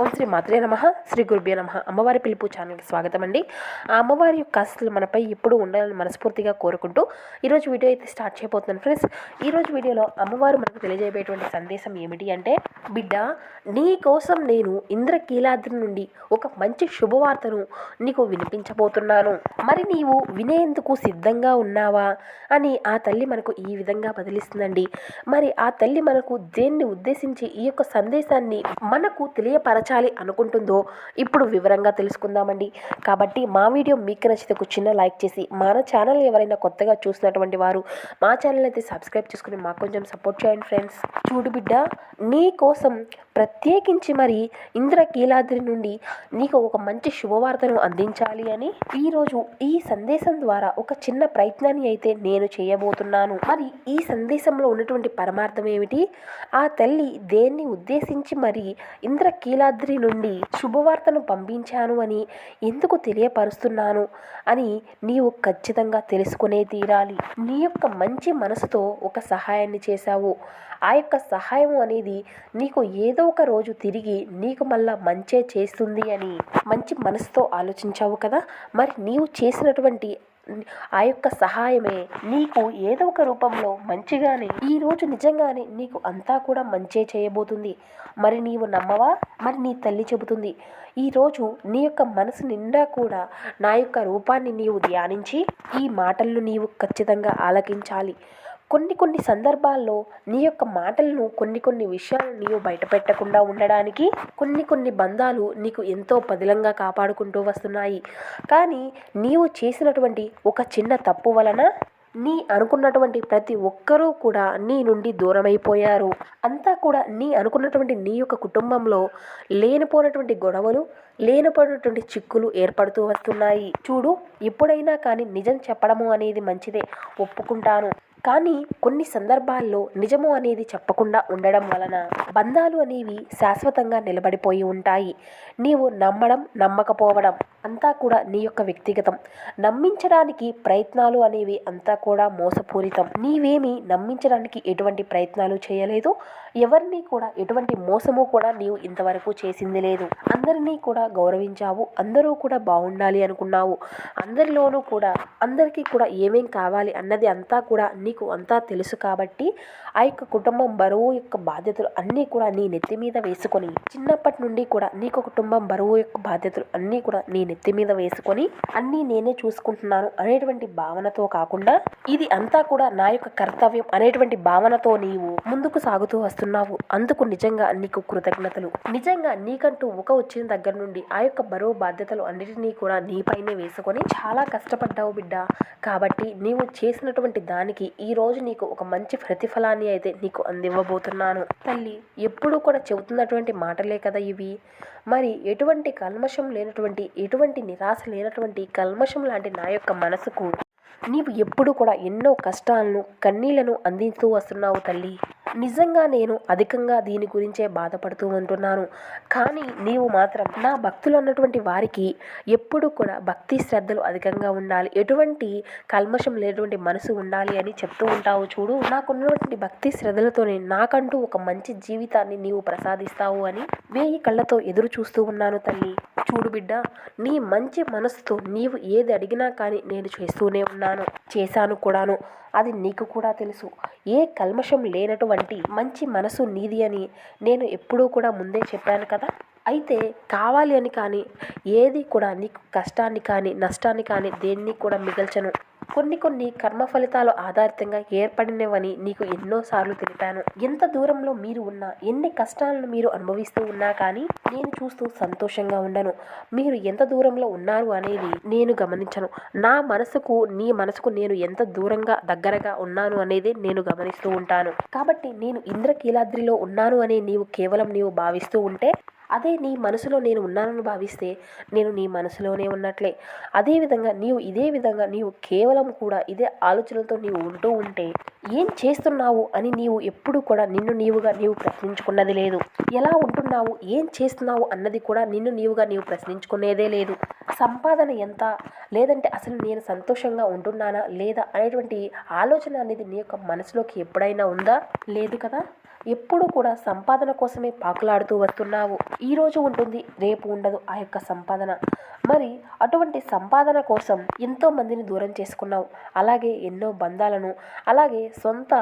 ఓం శ్రీ మాత్రే నమ. శ్రీ గురుభ్యో నమ. అమ్మవారి పిలుపు ఛానల్కి స్వాగతం అండి ఆ అమ్మవారి యొక్క ఆశలు మనపై ఎప్పుడు ఉండాలని మనస్ఫూర్తిగా కోరుకుంటూ ఈరోజు వీడియో అయితే స్టార్ట్ చేయబోతున్నాను ఫ్రెండ్స్. ఈరోజు వీడియోలో అమ్మవారు మనకు తెలియజేయబోయేటువంటి సందేశం ఏమిటి అంటే బిడ్డ నీ కోసం నేను ఇంద్రకీలాద్రి నుండి ఒక మంచి శుభవార్తను నీకు వినిపించబోతున్నాను. మరి నీవు వినేందుకు సిద్ధంగా ఉన్నావా? అని ఆ తల్లి మనకు ఈ విధంగా బదిలిస్తుందండి. మరి ఆ తల్లి మనకు దేన్ని ఉద్దేశించి ఈ యొక్క సందేశాన్ని మనకు తెలియపరచ తెలియపరచాలి అనుకుంటుందో ఇప్పుడు వివరంగా తెలుసుకుందామండి. కాబట్టి మా వీడియో మీకు నచ్చితే ఒక చిన్న లైక్ చేసి మన ఛానల్ ఎవరైనా కొత్తగా చూసినటువంటి వారు మా ఛానల్ అయితే సబ్స్క్రైబ్ చేసుకుని మాకు కొంచెం సపోర్ట్ చేయండి ఫ్రెండ్స్. చూడు బిడ్డ నీ కోసం ప్రత్యేకించి మరి ఇంద్రకీలాద్రి నుండి నీకు ఒక మంచి శుభవార్తను అందించాలి అని ఈరోజు ఈ సందేశం ద్వారా ఒక చిన్న ప్రయత్నాన్ని అయితే నేను చేయబోతున్నాను. మరి ఈ సందేశంలో ఉన్నటువంటి పరమార్థం ఏమిటి? ఆ తల్లి దేన్ని ఉద్దేశించి మరి ఇంద్రకీలాద్రి నుండి శుభవార్తను పంపించాను అని ఎందుకు తెలియపరుస్తున్నాను అని నీవు ఖచ్చితంగా తెలుసుకునే తీరాలి. నీ యొక్క మంచి మనసుతో ఒక సహాయాన్ని చేశావు. ఆ యొక్క సహాయం అనేది నీకు ఏదో ఒక రోజు తిరిగి నీకు మళ్ళా మంచే చేస్తుంది అని మంచి మనసుతో ఆలోచించావు కదా? మరి నీవు చేసినటువంటి ఆ యొక్క సహాయమే. నీకు ఏదో ఒక రూపంలో మంచిగానే ఈ రోజు నిజంగానే నీకు అంతా కూడా మంచే చేయబోతుంది. మరి నీవు నమ్మవా? మరి నీ తల్లి చెబుతుంది ఈరోజు నీ యొక్క మనసు నిండా కూడా నా యొక్క రూపాన్ని నీవు ధ్యానించి ఈ మాటలను నీవు ఖచ్చితంగా ఆలకించాలి. కొన్ని కొన్ని సందర్భాల్లో నీ యొక్క మాటలను కొన్ని కొన్ని విషయాలు నీవు బయటపెట్టకుండా ఉండడానికి కొన్ని కొన్ని బంధాలు నీకు ఎంతో పదిలంగా కాపాడుకుంటూ వస్తున్నాయి. కానీ నీవు చేసినటువంటి ఒక చిన్న తప్పు వలన నీ అనుకున్నటువంటి ప్రతి ఒక్కరూ కూడా నీ నుండి దూరమైపోయారు. అంతా కూడా నీ అనుకున్నటువంటి నీ యొక్క కుటుంబంలో లేనిపోయినటువంటి గొడవలు లేనిపోయినటువంటి చిక్కులు ఏర్పడుతూ వస్తున్నాయి. చూడు ఎప్పుడైనా కానీ నిజం చెప్పడము అనేది మంచిదే. ఒప్పుకుంటాను. కానీ కొన్ని సందర్భాల్లో నిజము అనేది చెప్పకుండా ఉండడం వలన బంధాలు అనేవి శాశ్వతంగా నిలబడిపోయి ఉంటాయి. నీవు నమ్మడం నమ్మకపోవడం అంతా కూడా నీ యొక్క వ్యక్తిగతం. నమ్మించడానికి ప్రయత్నాలు అనేవి అంతా కూడా మోసపూరితం. నీవేమి నమ్మించడానికి ఎటువంటి ప్రయత్నాలు చేయలేదు. ఎవరిని కూడా ఎటువంటి మోసము కూడా నీవు ఇంతవరకు చేసింది లేదు. అందరినీ కూడా గౌరవించావు. అందరూ కూడా బాగుండాలి అనుకున్నావు. అందరిలోనూ కూడా అందరికీ కూడా ఏమేం కావాలి అన్నది అంతా కూడా నీకు అంతా తెలుసు కాబట్టి ఆ యొక్క కుటుంబం బరువు యొక్క బాధ్యతలు అన్నీ కూడా నీ నెత్తి మీద వేసుకొని చిన్నప్పటి నుండి కూడా నీకు కుటుంబం బరువు యొక్క బాధ్యతలు అన్నీ కూడా నీ నెత్తి మీద వేసుకొని అన్నీ నేనే చూసుకుంటున్నాను అనేటువంటి భావనతో కాకుండా ఇది అంతా కూడా నా యొక్క కర్తవ్యం అనేటువంటి భావనతో నీవు ముందుకు సాగుతూ వస్తున్నావు. అందుకు నిజంగా నీకు కృతజ్ఞతలు. నిజంగా నీకంటూ ఒక వచ్చిన దగ్గర నుండి ఆ యొక్క బరువు బాధ్యతలు అన్నిటినీ కూడా నీపైనే వేసుకొని చాలా కష్టపడ్డావు బిడ్డ. కాబట్టి నీవు చేసినటువంటి దానికి ఈ రోజు నీకు ఒక మంచి ప్రతిఫలాన్ని అయితే నీకు అందివ్వబోతున్నాను. తల్లి ఎప్పుడూ కూడా చెబుతున్నటువంటి మాటలే కదా ఇవి. మరి ఎటువంటి కల్మషం లేనటువంటి ఎటువంటి నిరాశ లేనటువంటి కల్మషం లాంటి నా యొక్క మనసుకు నీవు ఎప్పుడు కూడా ఎన్నో కష్టాలను కన్నీళ్ళను అందిస్తూ వస్తున్నావు తల్లి. నిజంగా నేను అధికంగా దీని గురించే బాధపడుతూ ఉంటున్నాను. కానీ నీవు మాత్రం నా భక్తులు అన్నటువంటి వారికి ఎప్పుడు కూడా భక్తి శ్రద్ధలు అధికంగా ఉండాలి. ఎటువంటి కల్మషం లేనటువంటి మనసు ఉండాలి అని చెప్తూ ఉంటావు. చూడు నాకున్నటువంటి భక్తి శ్రద్ధలతోనే నాకంటూ ఒక మంచి జీవితాన్ని నీవు ప్రసాదిస్తావు అని వేయి కళ్ళతో ఎదురు చూస్తూ ఉన్నాను తల్లి. చూడు బిడ్డ నీ మంచి మనసుతో నీవు ఏది అడిగినా కానీ నేను చేస్తూనే ఉన్నాను. చేశాను కూడాను. అది నీకు కూడా తెలుసు. ఏ కల్మషం లేనటువంటి మంచి మనసు నీది అని నేను ఎప్పుడూ కూడా ముందే చెప్పాను కదా. అయితే కావాలి అని కానీ ఏది కూడా నీకు కష్టాన్ని కానీ నష్టాన్ని కానీ దేన్ని కూడా మిగల్చను. కొన్ని కొన్ని కర్మ ఫలితాలు ఆధారితంగా ఏర్పడినవని నీకు ఎన్నోసార్లు తెలిపాను. ఎంత దూరంలో మీరు ఉన్నా ఎన్ని కష్టాలను మీరు అనుభవిస్తూ ఉన్నా కానీ నేను చూస్తూ సంతోషంగా ఉండను. మీరు ఎంత దూరంలో ఉన్నారు అనేది నేను గమనించను. నా మనసుకు నీ మనసుకు నేను ఎంత దూరంగా దగ్గరగా ఉన్నాను అనేది నేను గమనిస్తూ ఉంటాను. కాబట్టి నేను ఇంద్రకీలాద్రిలో ఉన్నాను అని నీవు కేవలం నీవు భావిస్తూ ఉంటే అదే నీ మనసులో నేను ఉన్నానని భావిస్తే నేను నీ మనసులోనే ఉన్నట్లే. అదేవిధంగా నీవు ఇదే విధంగా నీవు కేవలం కూడా ఇదే ఆలోచనలతో నీవు ఉంటూ ఉంటే ఏం చేస్తున్నావు అని నీవు ఎప్పుడు కూడా నిన్ను నీవుగా నీవు ప్రశ్నించుకున్నది లేదు. ఎలా ఉంటున్నావు ఏం చేస్తున్నావు అన్నది కూడా నిన్ను నీవుగా నీవు ప్రశ్నించుకునేదే లేదు. సంపాదన ఎంత? లేదంటే అసలు నేను సంతోషంగా ఉంటున్నానా? లేదా? అనేటువంటి ఆలోచన అనేది నీ యొక్క మనసులోకి ఎప్పుడైనా ఉందా? లేదు కదా? ఎప్పుడు కూడా సంపాదన కోసమే పాకులాడుతూ వస్తున్నావు. ఈరోజు ఉంటుంది రేపు ఉండదు ఆ యొక్క సంపాదన. మరి అటువంటి సంపాదన కోసం ఎంతో మందిని దూరం చేసుకున్నావు. అలాగే ఎన్నో బంధాలను అలాగే సొంత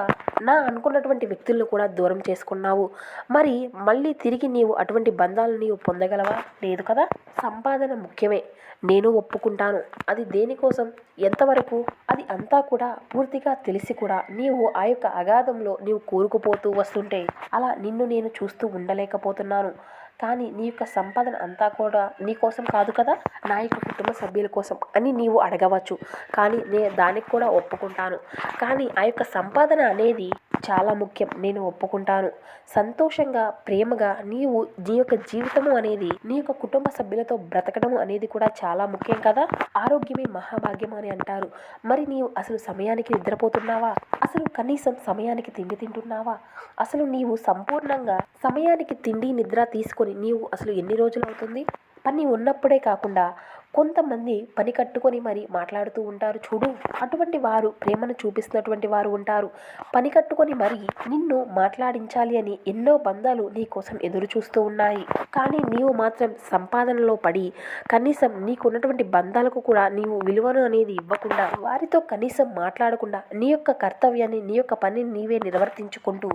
నా అనుకున్నటువంటి వ్యక్తులను కూడా దూరం చేసుకున్నావు. మరి మళ్ళీ తిరిగి నీవు అటువంటి బంధాలను నీవు పొందగలవా? లేదు కదా? సంపాదన ముఖ్యమే. నేను ఒప్పుకుంటాను. అది దేనికోసం? ఎంతవరకు? అది అంతా కూడా పూర్తిగా తెలిసి కూడా నీవు ఆ యొక్క అగాధంలో నీవు కూరుకుపోతూ వస్తుంటే అలా నిన్ను నేను చూస్తూ ఉండలేకపోతున్నాను. కానీ నీ యొక్క సంపాదన అంతా కూడా నీ కోసం కాదు కదా నా యొక్క కుటుంబ సభ్యుల కోసం అని నీవు అడగవచ్చు. కానీ నేను దానికి కూడా ఒప్పుకుంటాను. కానీ ఆ యొక్క సంపాదన అనేది చాలా ముఖ్యం. నేను ఒప్పుకుంటాను. సంతోషంగా ప్రేమగా నీవు నీ యొక్క జీవితము అనేది నీ యొక్క కుటుంబ సభ్యులతో బ్రతకడం అనేది కూడా చాలా ముఖ్యం కదా? ఆరోగ్యమే మహాభాగ్యం అని అంటారు. మరి నీవు అసలు సమయానికి నిద్రపోతున్నావా? అసలు కనీసం సమయానికి తిండి తింటున్నావా? అసలు నీవు సంపూర్ణంగా సమయానికి తిండి నిద్ర తీసుకొని నీవు అసలు ఎన్ని రోజులు అవుతుంది? పని ఉన్నప్పుడే కాకుండా కొంతమంది పని కట్టుకొని మరి మాట్లాడుతూ ఉంటారు. చూడు అటువంటి వారు ప్రేమను చూపిస్తున్నటువంటి వారు ఉంటారు. పని కట్టుకొని మరి నిన్ను మాట్లాడించాలి అని ఎన్నో బంధాలు నీ కోసం ఎదురు చూస్తూ ఉన్నాయి. కానీ నీవు మాత్రం సంపాదనలో పడి కనీసం నీకున్నటువంటి బంధాలకు కూడా నీవు విలువను అనేది ఇవ్వకుండా వారితో కనీసం మాట్లాడకుండా నీ యొక్క కర్తవ్యాన్ని నీ యొక్క పనిని నీవే నిర్వర్తించుకుంటూ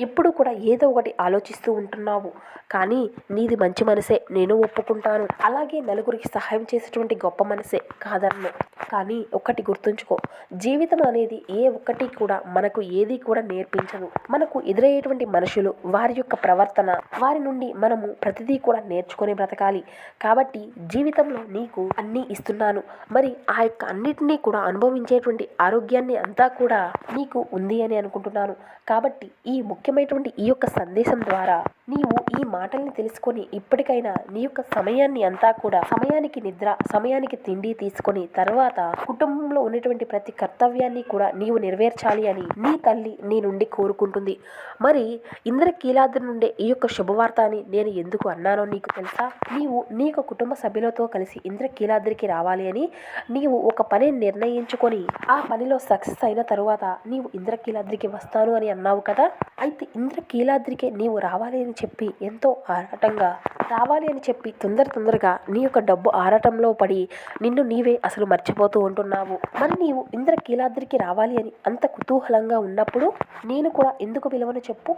ఎప్పుడు కూడా ఏదో ఒకటి ఆలోచిస్తూ ఉంటున్నావు. కానీ నీది మంచి మనసే నేను ఒప్పుకుంటాను. అలాగే నలుగురికి సహాయం చేసేటువంటి గొప్ప మనసే కాదన్ను. కానీ ఒకటి గుర్తుంచుకో జీవితం అనేది ఏ ఒక్కటి కూడా మనకు ఏది కూడా నేర్పించదు. మనకు ఎదురయ్యేటువంటి మనుషులు వారి యొక్క ప్రవర్తన వారి నుండి మనము ప్రతిదీ కూడా నేర్చుకొని బ్రతకాలి. కాబట్టి జీవితంలో నీకు అన్నీ ఇస్తున్నాను. మరి ఆ యొక్క అన్నిటినీ కూడా అనుభవించేటువంటి ఆరోగ్యాన్ని అంతా కూడా నీకు ఉంది అని అనుకుంటున్నాను. కాబట్టి ఈ ముఖ్య ముఖ్యమైనటువంటి ఈ యొక్క సందేశం ద్వారా నీవు ఈ మాటల్ని తెలుసుకొని ఇప్పటికైనా నీ యొక్క సమయాన్ని అంతా కూడా సమయానికి నిద్ర సమయానికి తిండి తీసుకొని తర్వాత కుటుంబంలో ఉన్నటువంటి ప్రతి కర్తవ్యాన్ని కూడా నీవు నెరవేర్చాలి అని నీ తల్లి నీ నుండి కోరుకుంటుంది. మరి ఇంద్రకీలాద్రి నుండే ఈ యొక్క శుభవార్త అని నేను ఎందుకు అన్నానో నీకు తెలుసా? నీవు నీ యొక్క కుటుంబ సభ్యులతో కలిసి ఇంద్రకీలాద్రికి రావాలి అని నీవు ఒక పని నిర్ణయించుకొని ఆ పనిలో సక్సెస్ అయిన తరువాత నీవు ఇంద్రకీలాద్రికి వస్తాను అని అన్నావు కదా? అయితే ఇంద్రకీలాద్రికి నీవు రావాలి అని చెప్పి ఎంతో ఆరాటంగా రావాలి అని చెప్పి తొందర తొందరగా నీ యొక్క డబ్బు ఆరాటంలో పడి నిన్ను నీవే అసలు మర్చిపోతూ ఉంటున్నావు. మరి నీవు ఇంద్రకీలాద్రికి రావాలి అని అంత కుతూహలంగా ఉన్నప్పుడు నేను కూడా ఎందుకు విలువను చెప్పు?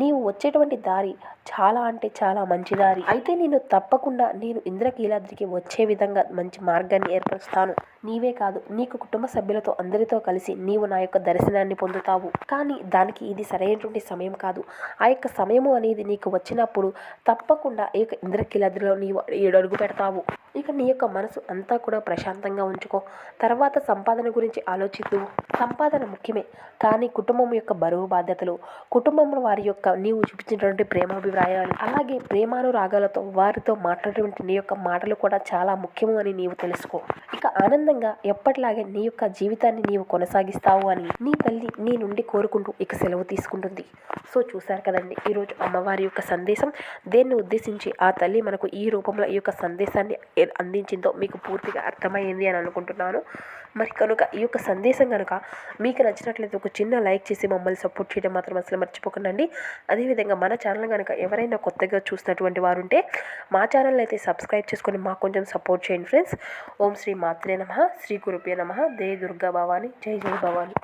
నీవు వచ్చేటువంటి దారి చాలా అంటే చాలా మంచి దారి. అయితే నేను తప్పకుండా నేను ఇంద్రకీలాద్రికి వచ్చే విధంగా మంచి మార్గాన్ని ఏర్పరుస్తాను. నీవే కాదు నీకు కుటుంబ సభ్యులతో అందరితో కలిసి నీవు నా యొక్క దర్శనాన్ని పొందుతావు. కానీ దానికి ఇది సరైనటువంటి సమయం కాదు. ఆ యొక్క సమయము అనేది నీకు వచ్చినప్పుడు తప్పకుండా ఈ యొక్క ఇంద్రకీలాద్రిలో నీవు ఏడడుగు పెడతావు. ఇక నీ యొక్క మనసు అంతా కూడా ప్రశాంతంగా ఉంచుకో. తర్వాత సంపాదన గురించి ఆలోచిస్తూ సంపాదన ముఖ్యమే కానీ కుటుంబం యొక్క బరువు బాధ్యతలు కుటుంబంలో వారి యొక్క నీవు చూపించినటువంటి ప్రేమాభిప్రాయాలు అలాగే ప్రేమానురాగాలతో వారితో మాట్లాడేటువంటి నీ యొక్క మాటలు కూడా చాలా ముఖ్యము అని నీవు తెలుసుకో. ఇక ఆనందంగా ఎప్పటిలాగే నీ యొక్క జీవితాన్ని నీవు కొనసాగిస్తావు అని నీ తల్లి నీ నుండి కోరుకుంటూ ఇక సెలవు తీసుకుంటుంది. సో చూశారు కదండి ఈరోజు అమ్మవారి యొక్క సందేశం. దేన్ని ఉద్దేశించి ఆ తల్లి మనకు ఈ రూపంలో ఈ యొక్క సందేశాన్ని అందించిందో మీకు పూర్తిగా అర్థమైంది అని అనుకుంటున్నాను. మరి కనుక ఈ యొక్క సందేశం కనుక మీకు నచ్చినట్లయితే ఒక చిన్న లైక్ చేసి మమ్మల్ని సపోర్ట్ చేయడం మాత్రం అసలు మర్చిపోకండి అదేవిధంగా మన ఛానల్ కనుక ఎవరైనా కొత్తగా చూసినటువంటి వారు ఉంటే మా ఛానల్ అయితే సబ్స్క్రైబ్ చేసుకొని మాకు కొంచెం సపోర్ట్ చేయండి ఫ్రెండ్స్. ఓం శ్రీ మాత్రే నమ. శ్రీ గురుభ్య నమ. దే దుర్గా భవాని. జై జై భవాని.